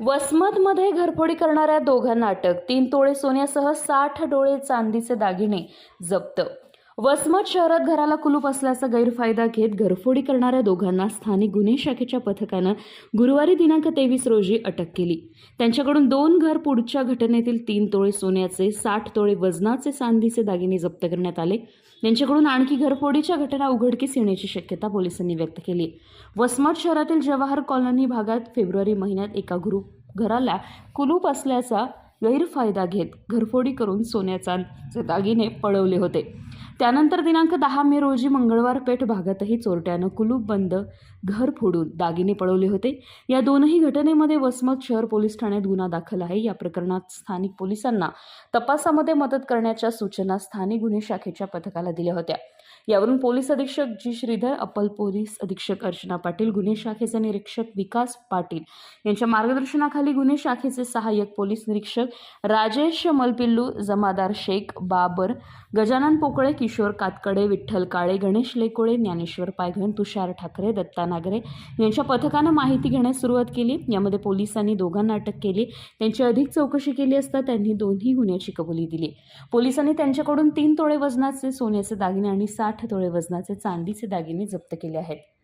वसमतमध्ये घरफोडी करणाऱ्या दोघांना अटक. तीन तोळे सोन्यासह साठ डोळे चांदीचे दागिने जप्त. वसमत शहरात घराला कुलूप असल्याचा गैरफायदा घेत घरफोडी करणाऱ्या दोघांना स्थानिक गुन्हे शाखेच्या पथकानं गुरुवारी दिनांक तेवीस रोजी अटक केली. त्यांच्याकडून दोन घर पुढच्या घटनेतील तीन तोळे सोन्याचे साठ तोळे वजनाचे चांदीचे दागिने जप्त करण्यात आले. त्यांच्याकडून आणखी घरफोडीच्या घटना उघडकीस येण्याची शक्यता पोलिसांनी व्यक्त केली. वसमत शहरातील जवाहर कॉलनी भागात फेब्रुवारी महिन्यात एका गुरु घराला कुलूप असल्याचा गैरफायदा घेत घरफोडी करून सोन्याचे दागिने पळवले होते. त्यानंतर दिनांक दहा मे रोजी मंगळवार पेठ भागातही चोरट्यानं कुलूप बंद घर फोडून दागिने पळवले होते. या दोनही घटनेमध्ये वसमत शहर पोलीस ठाण्यात गुन्हा दाखल आहे. या प्रकरणात स्थानिक पोलिसांना तपासामध्ये मदत करण्याच्या सूचना स्थानिक गुन्हे शाखेच्या पथकाला दिल्या होत्या. यावरून पोलीस अधीक्षक जी. श्रीधर अप्पल पोलीस अधीक्षक अर्चना पाटील गुन्हे शाखेचे निरीक्षक विकास पाटील यांच्या मार्गदर्शनाखाली गुन्हे शाखेचे सहाय्यक पोलीस निरीक्षक राजेश मलपिल्लू जमादार शेख बाबर गजानन पोकळे किशोर कातकडे विठ्ठल काळे गणेश लेकोळे ज्ञानेश्वर पायघन तुषार ठाकरे दत्ता नागरे यांच्या पथकानं माहिती घेण्यास सुरुवात केली. यामध्ये पोलिसांनी दोघांना अटक केली. त्यांची अधिक चौकशी केली असता त्यांनी दोन्ही गुन्ह्याची कबुली दिली. पोलिसांनी त्यांच्याकडून तीन तोळे वजनाचे सोन्याचे दागिने आणि साठ तोळे वजनाचे चांदीचे दागिने जप्त केले आहेत.